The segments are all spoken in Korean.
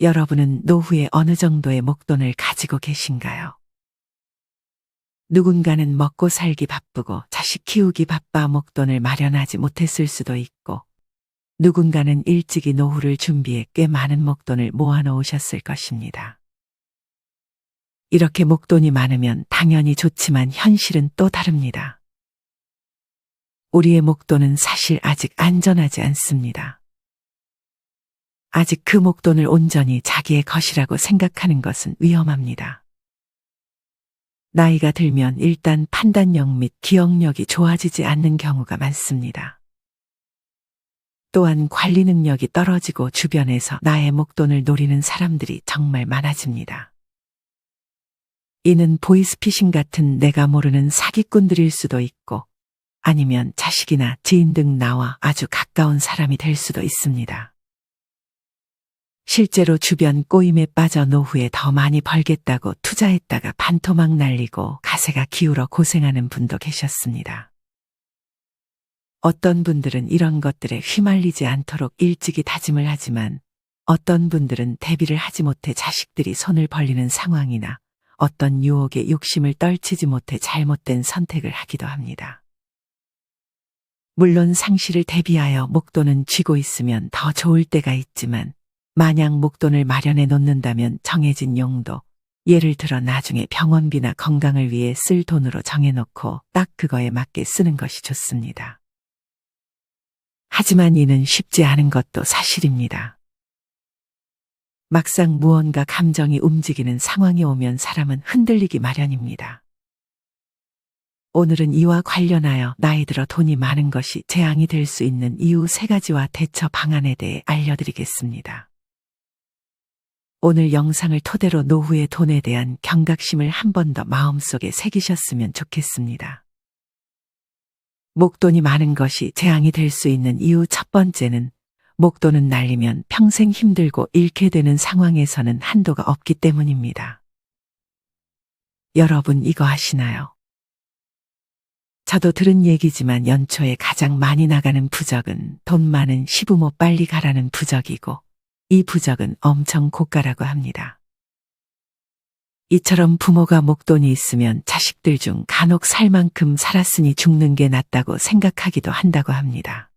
여러분은 노후에 어느 정도의 목돈을 가지고 계신가요? 누군가는 먹고 살기 바쁘고 자식 키우기 바빠 목돈을 마련하지 못했을 수도 있고, 누군가는 일찍이 노후를 준비해 꽤 많은 목돈을 모아놓으셨을 것입니다. 이렇게 목돈이 많으면 당연히 좋지만 현실은 또 다릅니다. 우리의 목돈은 사실 아직 안전하지 않습니다. 아직 그 목돈을 온전히 자기의 것이라고 생각하는 것은 위험합니다. 나이가 들면 일단 판단력 및 기억력이 좋아지지 않는 경우가 많습니다. 또한 관리 능력이 떨어지고 주변에서 나의 목돈을 노리는 사람들이 정말 많아집니다. 이는 보이스피싱 같은 내가 모르는 사기꾼들일 수도 있고 아니면 자식이나 지인 등 나와 아주 가까운 사람이 될 수도 있습니다. 실제로 주변 꼬임에 빠져 노후에 더 많이 벌겠다고 투자했다가 반토막 날리고 가세가 기울어 고생하는 분도 계셨습니다. 어떤 분들은 이런 것들에 휘말리지 않도록 일찍이 다짐을 하지만 어떤 분들은 대비를 하지 못해 자식들이 손을 벌리는 상황이나 어떤 유혹에 욕심을 떨치지 못해 잘못된 선택을 하기도 합니다. 물론 상실을 대비하여 목돈은 쥐고 있으면 더 좋을 때가 있지만 만약 목돈을 마련해 놓는다면 정해진 용도, 예를 들어 나중에 병원비나 건강을 위해 쓸 돈으로 정해놓고 딱 그거에 맞게 쓰는 것이 좋습니다. 하지만 이는 쉽지 않은 것도 사실입니다. 막상 무언가 감정이 움직이는 상황이 오면 사람은 흔들리기 마련입니다. 오늘은 이와 관련하여 나이 들어 돈이 많은 것이 재앙이 될 수 있는 이유 세 가지와 대처 방안에 대해 알려드리겠습니다. 오늘 영상을 토대로 노후의 돈에 대한 경각심을 한 번 더 마음속에 새기셨으면 좋겠습니다. 목돈이 많은 것이 재앙이 될 수 있는 이유 첫 번째는 목돈은 날리면 평생 힘들고 잃게 되는 상황에서는 한도가 없기 때문입니다. 여러분 이거 아시나요? 저도 들은 얘기지만 연초에 가장 많이 나가는 부적은 돈 많은 시부모 빨리 가라는 부적이고 이 부적은 엄청 고가라고 합니다. 이처럼 부모가 목돈이 있으면 자식들 중 간혹 살 만큼 살았으니 죽는 게 낫다고 생각하기도 한다고 합니다.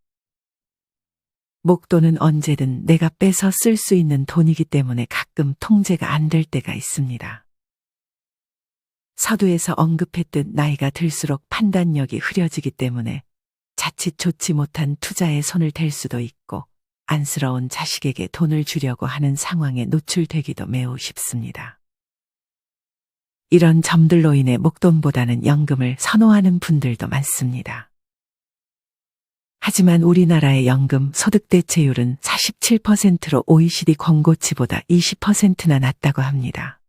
목돈은 언제든 내가 빼서 쓸 수 있는 돈이기 때문에 가끔 통제가 안 될 때가 있습니다. 서두에서 언급했듯 나이가 들수록 판단력이 흐려지기 때문에 자칫 좋지 못한 투자에 손을 댈 수도 있고 안쓰러운 자식에게 돈을 주려고 하는 상황에 노출되기도 매우 쉽습니다. 이런 점들로 인해 목돈보다는 연금을 선호하는 분들도 많습니다. 하지만 우리나라의 연금 소득 대체율은 47%로 OECD 권고치보다 20%나 낮다고 합니다.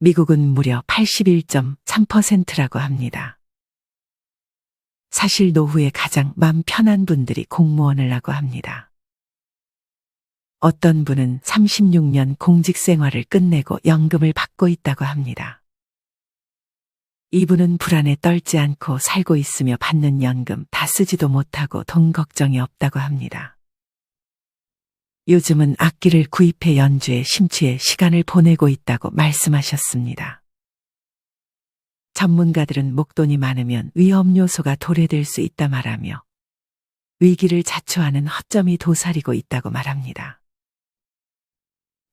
미국은 무려 81.3%라고 합니다. 사실 노후에 가장 맘 편한 분들이 공무원을 하고 합니다. 어떤 분은 36년 공직 생활을 끝내고 연금을 받고 있다고 합니다. 이분은 불안에 떨지 않고 살고 있으며 받는 연금 다 쓰지도 못하고 돈 걱정이 없다고 합니다. 요즘은 악기를 구입해 연주에 심취해 시간을 보내고 있다고 말씀하셨습니다. 전문가들은 목돈이 많으면 위험 요소가 도래될 수 있다 말하며 위기를 자초하는 허점이 도사리고 있다고 말합니다.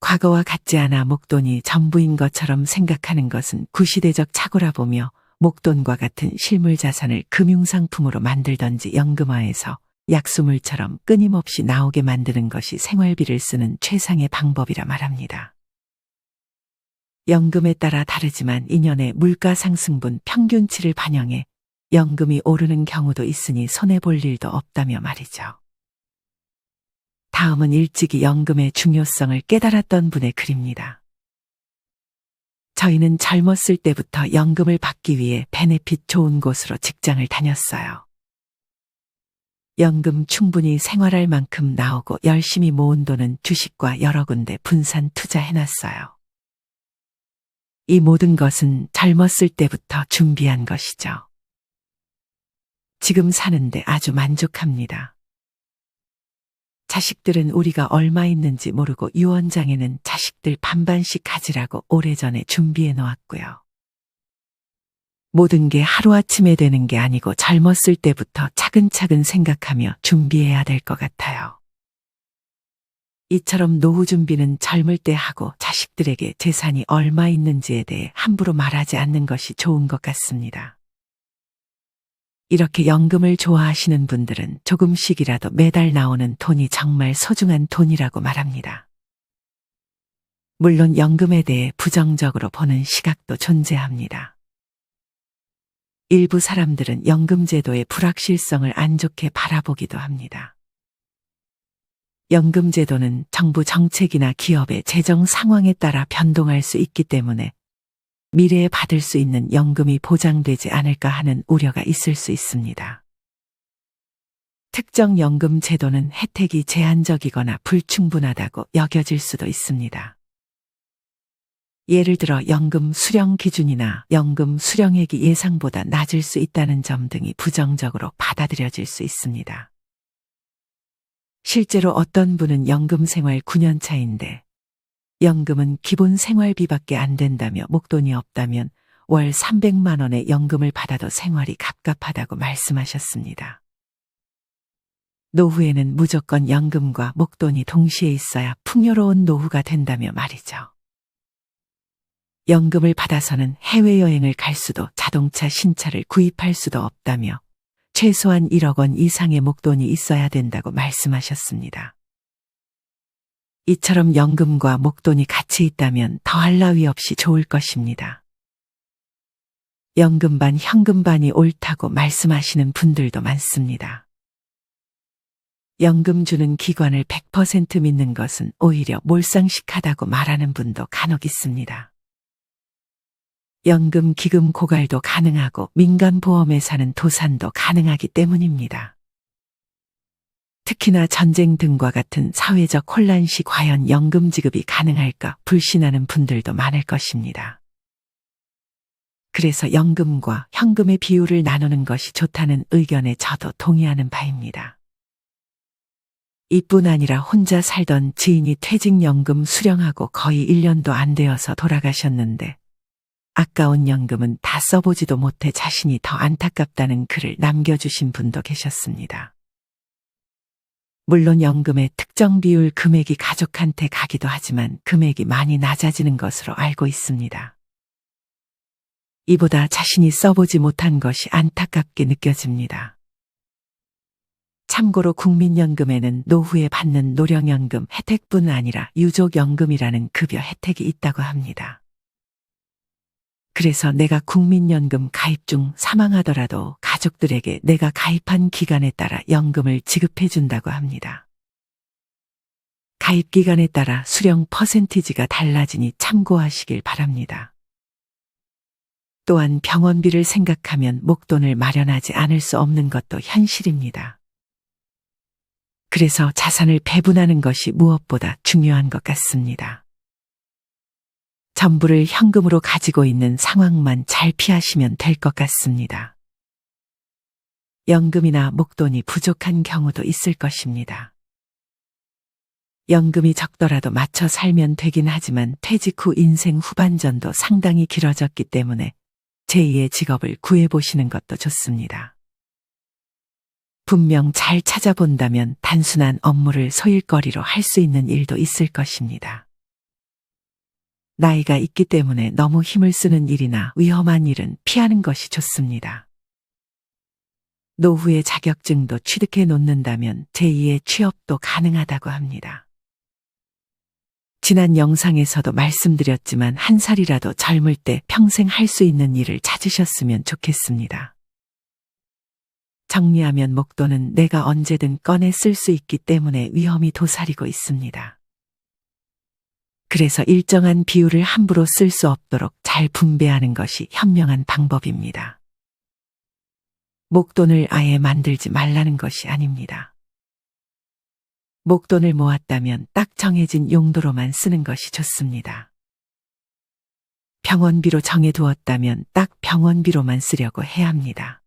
과거와 같지 않아 목돈이 전부인 것처럼 생각하는 것은 구시대적 착오라 보며 목돈과 같은 실물 자산을 금융상품으로 만들던지 연금화해서 약수물처럼 끊임없이 나오게 만드는 것이 생활비를 쓰는 최상의 방법이라 말합니다. 연금에 따라 다르지만 2년의 물가 상승분 평균치를 반영해 연금이 오르는 경우도 있으니 손해볼 일도 없다며 말이죠. 다음은 일찍이 연금의 중요성을 깨달았던 분의 글입니다. 저희는 젊었을 때부터 연금을 받기 위해 베네핏 좋은 곳으로 직장을 다녔어요. 연금 충분히 생활할 만큼 나오고 열심히 모은 돈은 주식과 여러 군데 분산 투자해놨어요. 이 모든 것은 젊었을 때부터 준비한 것이죠. 지금 사는데 아주 만족합니다. 자식들은 우리가 얼마 있는지 모르고 유언장에는 자식들 반반씩 가지라고 오래전에 준비해 놓았고요. 모든 게 하루아침에 되는 게 아니고 젊었을 때부터 차근차근 생각하며 준비해야 될 것 같아요. 이처럼 노후 준비는 젊을 때 하고 자식들에게 재산이 얼마 있는지에 대해 함부로 말하지 않는 것이 좋은 것 같습니다. 이렇게 연금을 좋아하시는 분들은 조금씩이라도 매달 나오는 돈이 정말 소중한 돈이라고 말합니다. 물론 연금에 대해 부정적으로 보는 시각도 존재합니다. 일부 사람들은 연금제도의 불확실성을 안 좋게 바라보기도 합니다. 연금제도는 정부 정책이나 기업의 재정 상황에 따라 변동할 수 있기 때문에 미래에 받을 수 있는 연금이 보장되지 않을까 하는 우려가 있을 수 있습니다. 특정 연금 제도는 혜택이 제한적이거나 불충분하다고 여겨질 수도 있습니다. 예를 들어 연금 수령 기준이나 연금 수령액이 예상보다 낮을 수 있다는 점 등이 부정적으로 받아들여질 수 있습니다. 실제로 어떤 분은 연금 생활 9년 차인데 연금은 기본 생활비밖에 안 된다며 목돈이 없다면 월 300만 원의 연금을 받아도 생활이 갑갑하다고 말씀하셨습니다. 노후에는 무조건 연금과 목돈이 동시에 있어야 풍요로운 노후가 된다며 말이죠. 연금을 받아서는 해외여행을 갈 수도 자동차 신차를 구입할 수도 없다며 최소한 1억 원 이상의 목돈이 있어야 된다고 말씀하셨습니다. 이처럼 연금과 목돈이 같이 있다면 더할 나위 없이 좋을 것입니다. 연금반 현금반이 옳다고 말씀하시는 분들도 많습니다. 연금 주는 기관을 100% 믿는 것은 오히려 몰상식하다고 말하는 분도 간혹 있습니다. 연금 기금 고갈도 가능하고 민간보험회사는 도산도 가능하기 때문입니다. 특히나 전쟁 등과 같은 사회적 혼란 시 과연 연금 지급이 가능할까 불신하는 분들도 많을 것입니다. 그래서 연금과 현금의 비율을 나누는 것이 좋다는 의견에 저도 동의하는 바입니다. 이뿐 아니라 혼자 살던 지인이 퇴직연금 수령하고 거의 1년도 안 되어서 돌아가셨는데 아까운 연금은 다 써보지도 못해 자신이 더 안타깝다는 글을 남겨주신 분도 계셨습니다. 물론 연금의 특정 비율 금액이 가족한테 가기도 하지만 금액이 많이 낮아지는 것으로 알고 있습니다. 이보다 자신이 써보지 못한 것이 안타깝게 느껴집니다. 참고로 국민연금에는 노후에 받는 노령연금 혜택뿐 아니라 유족연금이라는 급여 혜택이 있다고 합니다. 그래서 내가 국민연금 가입 중 사망하더라도 가족들에게 내가 가입한 기간에 따라 연금을 지급해 준다고 합니다. 가입 기간에 따라 수령 퍼센티지가 달라지니 참고하시길 바랍니다. 또한 병원비를 생각하면 목돈을 마련하지 않을 수 없는 것도 현실입니다. 그래서 자산을 배분하는 것이 무엇보다 중요한 것 같습니다. 전부를 현금으로 가지고 있는 상황만 잘 피하시면 될 것 같습니다. 연금이나 목돈이 부족한 경우도 있을 것입니다. 연금이 적더라도 맞춰 살면 되긴 하지만 퇴직 후 인생 후반전도 상당히 길어졌기 때문에 제2의 직업을 구해보시는 것도 좋습니다. 분명 잘 찾아본다면 단순한 업무를 소일거리로 할 수 있는 일도 있을 것입니다. 나이가 있기 때문에 너무 힘을 쓰는 일이나 위험한 일은 피하는 것이 좋습니다. 노후의 자격증도 취득해 놓는다면 제2의 취업도 가능하다고 합니다. 지난 영상에서도 말씀드렸지만 한 살이라도 젊을 때 평생 할 수 있는 일을 찾으셨으면 좋겠습니다. 정리하면 목돈은 내가 언제든 꺼내 쓸 수 있기 때문에 위험이 도사리고 있습니다. 그래서 일정한 비율을 함부로 쓸 수 없도록 잘 분배하는 것이 현명한 방법입니다. 목돈을 아예 만들지 말라는 것이 아닙니다. 목돈을 모았다면 딱 정해진 용도로만 쓰는 것이 좋습니다. 병원비로 정해두었다면 딱 병원비로만 쓰려고 해야 합니다.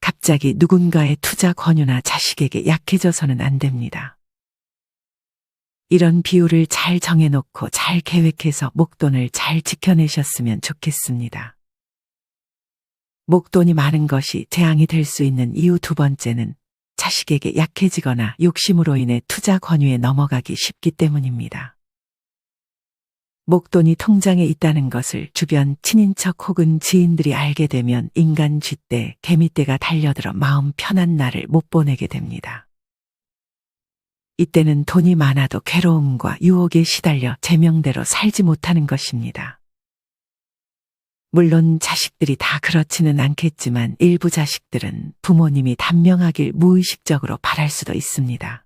갑자기 누군가의 투자 권유나 자식에게 약해져서는 안 됩니다. 이런 비율을 잘 정해놓고 잘 계획해서 목돈을 잘 지켜내셨으면 좋겠습니다. 목돈이 많은 것이 재앙이 될 수 있는 이유 두 번째는 자식에게 약해지거나 욕심으로 인해 투자 권유에 넘어가기 쉽기 때문입니다. 목돈이 통장에 있다는 것을 주변 친인척 혹은 지인들이 알게 되면 인간 쥐떼, 개미떼가 달려들어 마음 편한 날을 못 보내게 됩니다. 이때는 돈이 많아도 괴로움과 유혹에 시달려 제명대로 살지 못하는 것입니다. 물론 자식들이 다 그렇지는 않겠지만 일부 자식들은 부모님이 단명하길 무의식적으로 바랄 수도 있습니다.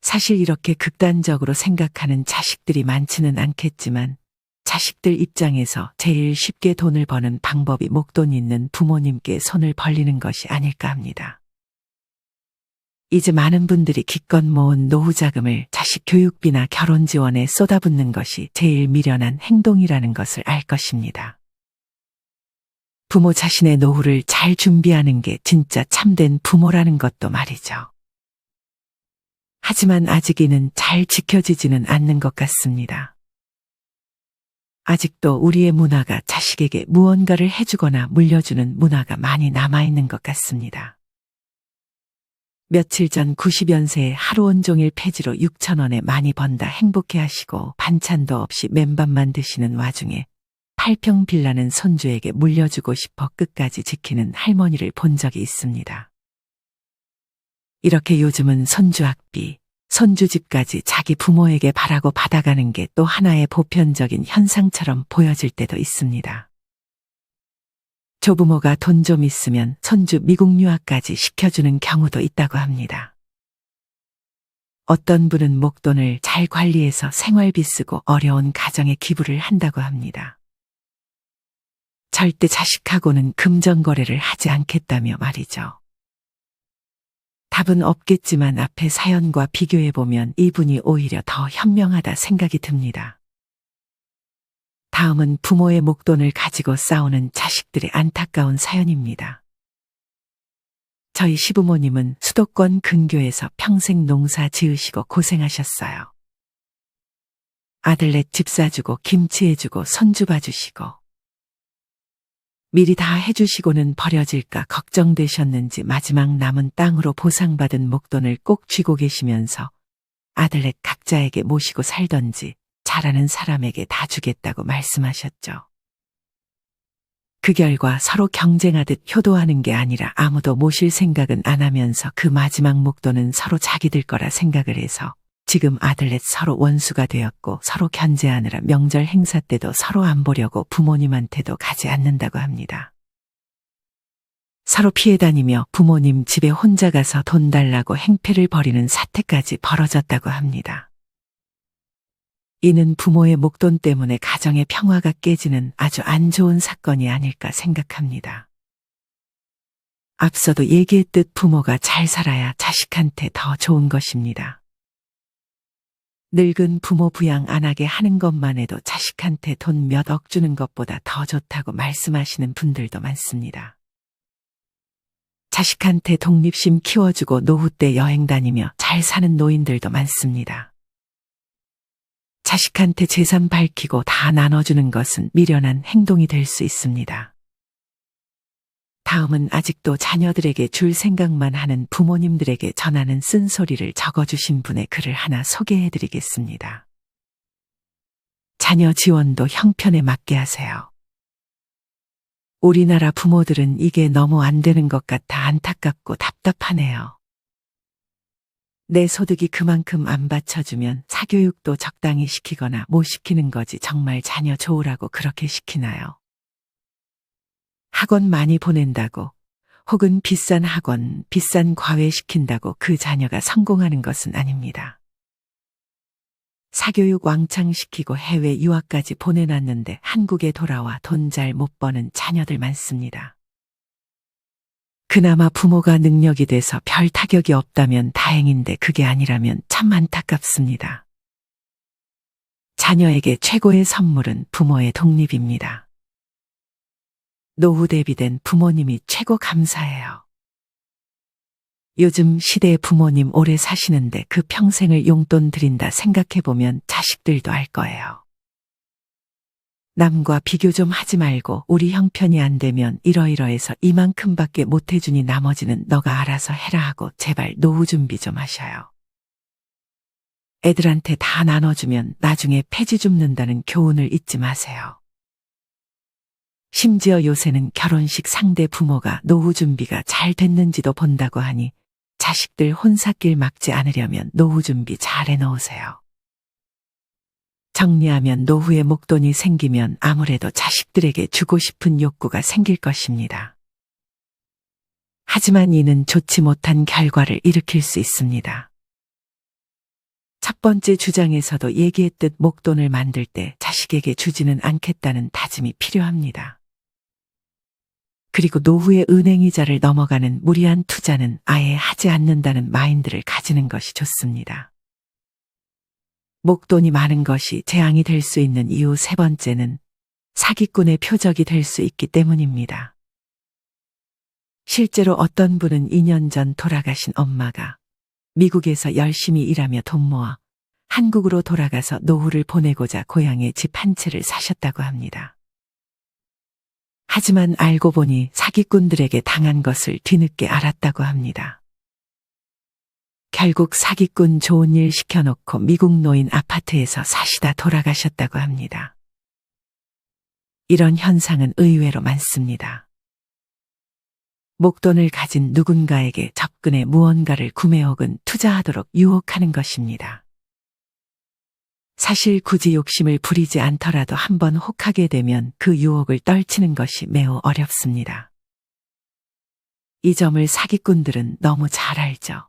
사실 이렇게 극단적으로 생각하는 자식들이 많지는 않겠지만 자식들 입장에서 제일 쉽게 돈을 버는 방법이 목돈 있는 부모님께 손을 벌리는 것이 아닐까 합니다. 이제 많은 분들이 기껏 모은 노후 자금을 자식 교육비나 결혼 지원에 쏟아붓는 것이 제일 미련한 행동이라는 것을 알 것입니다. 부모 자신의 노후를 잘 준비하는 게 진짜 참된 부모라는 것도 말이죠. 하지만 아직 이는 잘 지켜지지는 않는 것 같습니다. 아직도 우리의 문화가 자식에게 무언가를 해주거나 물려주는 문화가 많이 남아있는 것 같습니다. 며칠 전 90연세에 하루 온종일 폐지로 6천원에 많이 번다 행복해 하시고 반찬도 없이 맨밥만 드시는 와중에 8평 빌라는 손주에게 물려주고 싶어 끝까지 지키는 할머니를 본 적이 있습니다. 이렇게 요즘은 손주 학비, 손주 집까지 자기 부모에게 바라고 받아가는 게 또 하나의 보편적인 현상처럼 보여질 때도 있습니다. 조부모가 돈 좀 있으면 손주 미국 유학까지 시켜주는 경우도 있다고 합니다. 어떤 분은 목돈을 잘 관리해서 생활비 쓰고 어려운 가정에 기부를 한다고 합니다. 절대 자식하고는 금전거래를 하지 않겠다며 말이죠. 답은 없겠지만 앞의 사연과 비교해보면 이분이 오히려 더 현명하다 생각이 듭니다. 다음은 부모의 목돈을 가지고 싸우는 자식들의 안타까운 사연입니다. 저희 시부모님은 수도권 근교에서 평생 농사 지으시고 고생하셨어요. 아들넷 집 사주고 김치 해주고 손주 봐주시고 미리 다 해주시고는 버려질까 걱정되셨는지 마지막 남은 땅으로 보상받은 목돈을 꼭 쥐고 계시면서 아들넷 각자에게 모시고 살던지 잘하는 사람에게 다 주겠다고 말씀하셨죠. 그 결과 서로 경쟁하듯 효도하는 게 아니라 아무도 모실 생각은 안 하면서 그 마지막 목돈은 서로 자기들 거라 생각을 해서 지금 아들넷 서로 원수가 되었고 서로 견제하느라 명절 행사 때도 서로 안 보려고 부모님한테도 가지 않는다고 합니다. 서로 피해 다니며 부모님 집에 혼자 가서 돈 달라고 행패를 벌이는 사태까지 벌어졌다고 합니다. 이는 부모의 목돈 때문에 가정의 평화가 깨지는 아주 안 좋은 사건이 아닐까 생각합니다. 앞서도 얘기했듯 부모가 잘 살아야 자식한테 더 좋은 것입니다. 늙은 부모 부양 안 하게 하는 것만 해도 자식한테 돈 몇 억 주는 것보다 더 좋다고 말씀하시는 분들도 많습니다. 자식한테 독립심 키워주고 노후 때 여행 다니며 잘 사는 노인들도 많습니다. 자식한테 재산 밝히고 다 나눠주는 것은 미련한 행동이 될 수 있습니다. 다음은 아직도 자녀들에게 줄 생각만 하는 부모님들에게 전하는 쓴소리를 적어주신 분의 글을 하나 소개해 드리겠습니다. 자녀 지원도 형편에 맞게 하세요. 우리나라 부모들은 이게 너무 안 되는 것 같아 안타깝고 답답하네요. 내 소득이 그만큼 안 받쳐주면 사교육도 적당히 시키거나 못 시키는 거지 정말 자녀 좋으라고 그렇게 시키나요? 학원 많이 보낸다고 혹은 비싼 학원, 비싼 과외 시킨다고 그 자녀가 성공하는 것은 아닙니다. 사교육 왕창 시키고 해외 유학까지 보내놨는데 한국에 돌아와 돈 잘 못 버는 자녀들 많습니다. 그나마 부모가 능력이 돼서 별 타격이 없다면 다행인데 그게 아니라면 참 안타깝습니다. 자녀에게 최고의 선물은 부모의 독립입니다. 노후 대비된 부모님이 최고 감사해요. 요즘 시대의 부모님 오래 사시는데 그 평생을 용돈 드린다 생각해보면 자식들도 알 거예요. 남과 비교 좀 하지 말고 우리 형편이 안 되면 이러이러해서 이만큼밖에 못 해주니 나머지는 너가 알아서 해라 하고 제발 노후 준비 좀 하셔요. 애들한테 다 나눠주면 나중에 폐지 줍는다는 교훈을 잊지 마세요. 심지어 요새는 결혼식 상대 부모가 노후 준비가 잘 됐는지도 본다고 하니 자식들 혼사길 막지 않으려면 노후 준비 잘 해놓으세요. 정리하면 노후에 목돈이 생기면 아무래도 자식들에게 주고 싶은 욕구가 생길 것입니다. 하지만 이는 좋지 못한 결과를 일으킬 수 있습니다. 첫 번째 주장에서도 얘기했듯 목돈을 만들 때 자식에게 주지는 않겠다는 다짐이 필요합니다. 그리고 노후의 은행이자를 넘어가는 무리한 투자는 아예 하지 않는다는 마인드를 가지는 것이 좋습니다. 목돈이 많은 것이 재앙이 될 수 있는 이유 세 번째는 사기꾼의 표적이 될 수 있기 때문입니다. 실제로 어떤 분은 2년 전 돌아가신 엄마가 미국에서 열심히 일하며 돈 모아 한국으로 돌아가서 노후를 보내고자 고향에 집 한 채를 사셨다고 합니다. 하지만 알고 보니 사기꾼들에게 당한 것을 뒤늦게 알았다고 합니다. 결국 사기꾼 좋은 일 시켜놓고 미국 노인 아파트에서 사시다 돌아가셨다고 합니다. 이런 현상은 의외로 많습니다. 목돈을 가진 누군가에게 접근해 무언가를 구매 혹은 투자하도록 유혹하는 것입니다. 사실 굳이 욕심을 부리지 않더라도 한번 혹하게 되면 그 유혹을 떨치는 것이 매우 어렵습니다. 이 점을 사기꾼들은 너무 잘 알죠.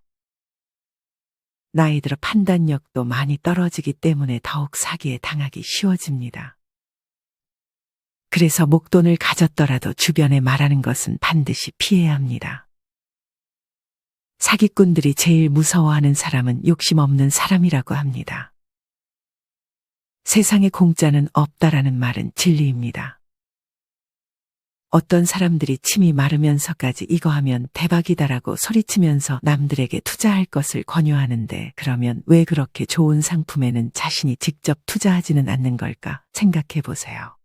나이 들어 판단력도 많이 떨어지기 때문에 더욱 사기에 당하기 쉬워집니다. 그래서 목돈을 가졌더라도 주변에 말하는 것은 반드시 피해야 합니다. 사기꾼들이 제일 무서워하는 사람은 욕심 없는 사람이라고 합니다. 세상에 공짜는 없다라는 말은 진리입니다. 어떤 사람들이 침이 마르면서까지 이거 하면 대박이다라고 소리치면서 남들에게 투자할 것을 권유하는데 그러면 왜 그렇게 좋은 상품에는 자신이 직접 투자하지는 않는 걸까 생각해 보세요.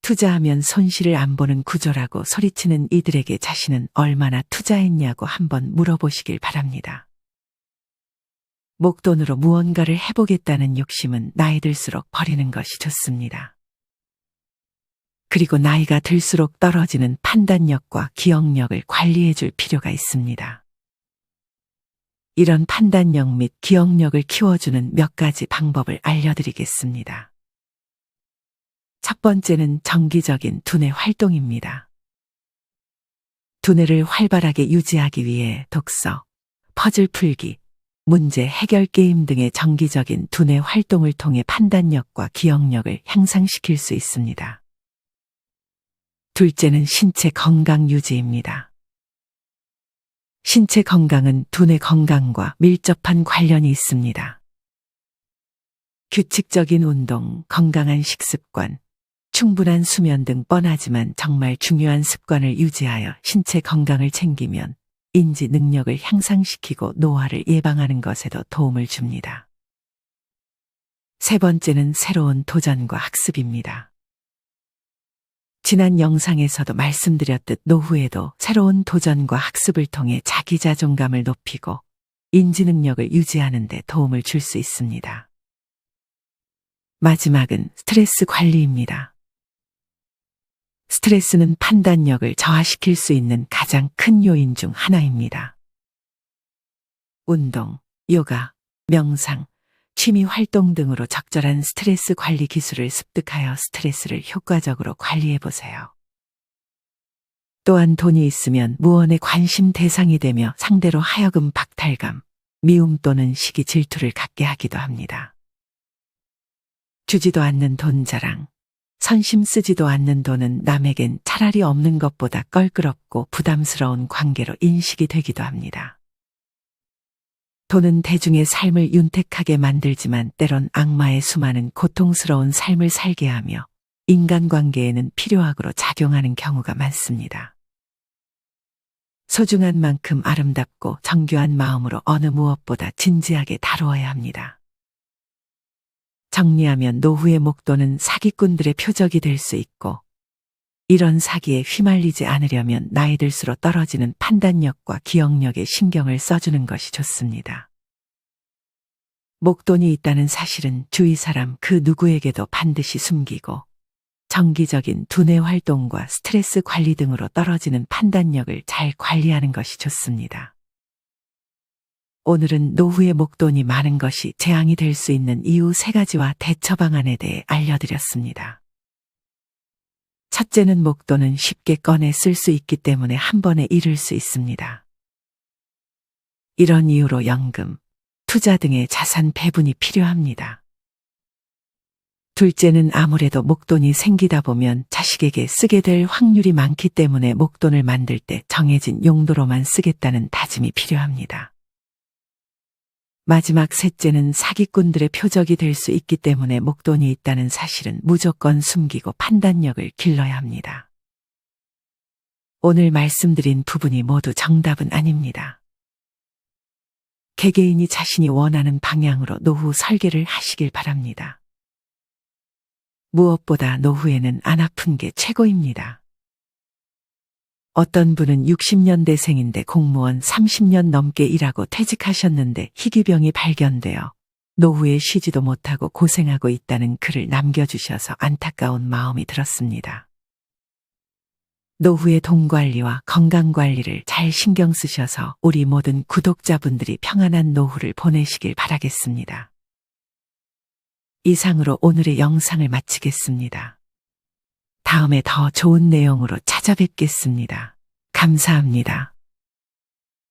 투자하면 손실을 안 보는 구조라고 소리치는 이들에게 자신은 얼마나 투자했냐고 한번 물어보시길 바랍니다. 목돈으로 무언가를 해보겠다는 욕심은 나이 들수록 버리는 것이 좋습니다. 그리고 나이가 들수록 떨어지는 판단력과 기억력을 관리해 줄 필요가 있습니다. 이런 판단력 및 기억력을 키워주는 몇 가지 방법을 알려드리겠습니다. 첫 번째는 정기적인 두뇌 활동입니다. 두뇌를 활발하게 유지하기 위해 독서, 퍼즐 풀기, 문제 해결 게임 등의 정기적인 두뇌 활동을 통해 판단력과 기억력을 향상시킬 수 있습니다. 둘째는 신체 건강 유지입니다. 신체 건강은 두뇌 건강과 밀접한 관련이 있습니다. 규칙적인 운동, 건강한 식습관, 충분한 수면 등 뻔하지만 정말 중요한 습관을 유지하여 신체 건강을 챙기면 인지 능력을 향상시키고 노화를 예방하는 것에도 도움을 줍니다. 세 번째는 새로운 도전과 학습입니다. 지난 영상에서도 말씀드렸듯 노후에도 새로운 도전과 학습을 통해 자기 자존감을 높이고 인지 능력을 유지하는 데 도움을 줄 수 있습니다. 마지막은 스트레스 관리입니다. 스트레스는 판단력을 저하시킬 수 있는 가장 큰 요인 중 하나입니다. 운동, 요가, 명상, 취미 활동 등으로 적절한 스트레스 관리 기술을 습득하여 스트레스를 효과적으로 관리해 보세요. 또한 돈이 있으면 무언에 관심 대상이 되며 상대로 하여금 박탈감, 미움 또는 시기 질투를 갖게 하기도 합니다. 주지도 않는 돈 자랑, 선심 쓰지도 않는 돈은 남에겐 차라리 없는 것보다 껄끄럽고 부담스러운 관계로 인식이 되기도 합니다. 돈은 대중의 삶을 윤택하게 만들지만 때론 악마의 수많은 고통스러운 삶을 살게 하며 인간관계에는 필요악으로 작용하는 경우가 많습니다. 소중한 만큼 아름답고 정교한 마음으로 어느 무엇보다 진지하게 다루어야 합니다. 정리하면 노후의 목도는 사기꾼들의 표적이 될 수 있고 이런 사기에 휘말리지 않으려면 나이 들수록 떨어지는 판단력과 기억력에 신경을 써주는 것이 좋습니다. 목돈이 있다는 사실은 주위 사람 그 누구에게도 반드시 숨기고 정기적인 두뇌 활동과 스트레스 관리 등으로 떨어지는 판단력을 잘 관리하는 것이 좋습니다. 오늘은 노후의 목돈이 많은 것이 재앙이 될 수 있는 이유 세 가지와 대처 방안에 대해 알려드렸습니다. 첫째는 목돈은 쉽게 꺼내 쓸 수 있기 때문에 한 번에 잃을 수 있습니다. 이런 이유로 연금, 투자 등의 자산 배분이 필요합니다. 둘째는 아무래도 목돈이 생기다 보면 자식에게 쓰게 될 확률이 많기 때문에 목돈을 만들 때 정해진 용도로만 쓰겠다는 다짐이 필요합니다. 마지막 셋째는 사기꾼들의 표적이 될 수 있기 때문에 목돈이 있다는 사실은 무조건 숨기고 판단력을 길러야 합니다. 오늘 말씀드린 부분이 모두 정답은 아닙니다. 개개인이 자신이 원하는 방향으로 노후 설계를 하시길 바랍니다. 무엇보다 노후에는 안 아픈 게 최고입니다. 어떤 분은 60년대생인데 공무원 30년 넘게 일하고 퇴직하셨는데 희귀병이 발견되어 노후에 쉬지도 못하고 고생하고 있다는 글을 남겨주셔서 안타까운 마음이 들었습니다. 노후의 돈 관리와 건강 관리를 잘 신경 쓰셔서 우리 모든 구독자분들이 평안한 노후를 보내시길 바라겠습니다. 이상으로 오늘의 영상을 마치겠습니다. 다음에 더 좋은 내용으로 찾아뵙겠습니다. 감사합니다.